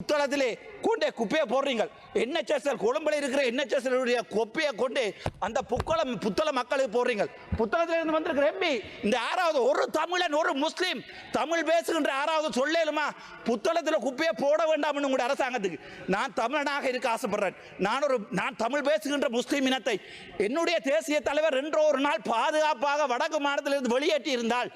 புத்தளத்திலே கூண்டே குப்பையை போடுறீங்க என்ஹெச்எஸ்எல் கொழும்புல இருக்கிற என்ஹெச்எஸ்எல் குப்பையை கொண்டு அந்த புத்தளம் புத்தள மக்களுக்கு போடுறீங்க புத்தளத்தில் இருந்து வந்திருக்கிற எம்பி இந்த ஆறாவது ஒரு தமிழன் ஒரு முஸ்லீம் தமிழ் பேசுகின்ற ஆறாவது சொல்லலுமா புத்தளத்தில் குப்பையை போட வேண்டாம்னு உங்களுடைய அரசாங்கத்துக்கு. நான் தமிழனாக இருக்க ஆசைப்படுறேன். நான் ஒரு நான் தமிழ் பேசுகின்ற முஸ்லீம் இனத்தை என்னுடைய தேசிய தலைவர் ரெண்டோ ஒரு நாள் பாதுகாப்பாக வடக்கு மாநிலத்திலிருந்து வெளியேற்றி இருந்தால்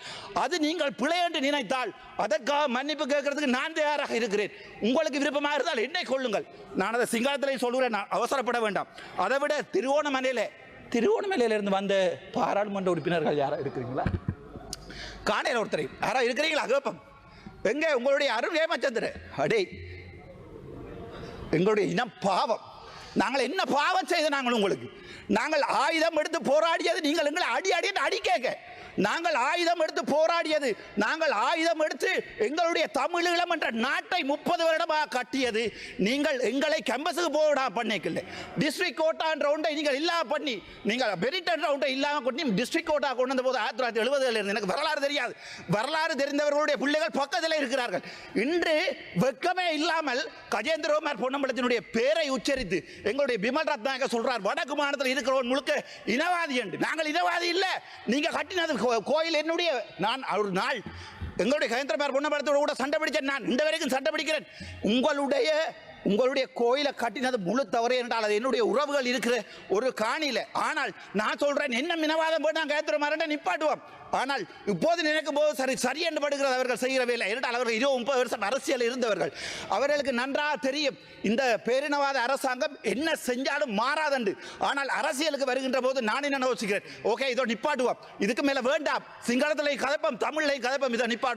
அது நீங்கள் பிழை என்று நினைத்தால் அதற்காக மன்னிப்பு கேட்கறதுக்கு நான் தயாராக இருக்கிறேன். உங்களுக்கு விருப்பமாக இருந்தால் என்னை கொள்ளுங்கள் நான் அதை சிங்காரத்தில் சொல்கிறேன் நான் அவசரப்பட வேண்டாம். அதை விட திருவோணமலையில் திருவோணமலையிலிருந்து வந்த பாராளுமன்ற உறுப்பினர்கள் யாரா இருக்கிறீங்களா? காணையில் ஒருத்தரை. யாரா இருக்கிறீங்களா? கேப்பம். எங்கே? உங்களுடைய அருள் ஏமாச்சந்திர அடே எங்களுடைய இனம் பாவம். நாங்கள் என்ன பாவம் செய்த நாங்கள் உங்களுக்கு? நாங்கள் ஆயுதம் எடுத்து போராடியது நீங்கள் எங்களை அடி அடி அடி கேட்க நாங்கள் ஆயுதம் எடுத்து போராடியது நாங்கள் ஆயுதம் எடுத்து எங்களுடைய தமிழீழம் என்ற நாட்டை முப்பது வருடமாக கட்டியது. நீங்கள் எங்களை கேம்பஸுக்கு போடா பண்ணிக்கல. டிஸ்ட்ரிக்ட் கோட்டா ரவுண்டை ஒன்றை நீங்கள் இல்லாமல் பண்ணி நீங்கள் பெரிட் என்ற ஒன்றை இல்லாமல் கொண்டு டிஸ்ட்ரிக்ட் கோட்டா கொண்டு வந்த போது ஆயிரத்தி தொள்ளாயிரத்தி எழுபதுல இருந்து எனக்கு வரலாறு தெரியாது. வரலாறு தெரிந்தவர்களுடைய பிள்ளைகள் பக்கத்தில் இருக்கிறார்கள். இன்று வெக்கமே இல்லாமல் கஜேந்திரகுமார் பொன்னம்பலத்தினுடைய பேரை உச்சரித்து எங்களுடைய பிமல் ரத்னாக சொல்றார் வடக்கு மாநிலத்தில் இருக்கிறவன் முழுக்க இனவாதி என்று. நாங்கள் இனவாதி இல்லை நீங்கள் கட்டினது கோயில் என்னுடைய நான் ஒரு நாள் எங்களுடைய கயந்திரமார் பொன்னம்பலத்தோட கூட சண்டை பிடிச்சேன் நான் இந்த வரைக்கும் சண்டை பிடிக்கிறேன். உங்களுடைய உங்களுடைய கோயிலை கட்டினது முழு தவறு என்றால் அது என்னுடைய உறவுகள் இருக்கிற ஒரு காணியில. ஆனால் நான் சொல்றேன் என்ன மினவாதம் போய் நான் கயத்திர மரண்ட நிப்பாட்டுவோம். ஆனால் இப்போது நினைக்கும் போது சரி சரி என்று படுகிறது அவர்கள் செய்கிற வேலை என்றால் அவர்கள் இருபது முப்பது வருஷம் அரசியல் இருந்தவர்கள். அவர்களுக்கு நன்றாக தெரியும் இந்த பேரினவாத அரசாங்கம் என்ன செஞ்சாலும் மாறாதண்டு ஆனால் அரசியலுக்கு வருகின்ற போது நான் என்ன யோசிக்கிறேன்? ஓகே இதோ நிப்பாட்டுவோம். இதுக்கு மேலே வேண்டாம். சிங்களத்திலே கதப்பம் தமிழ்லையும் கதப்பம் இதை நிப்பாட்டு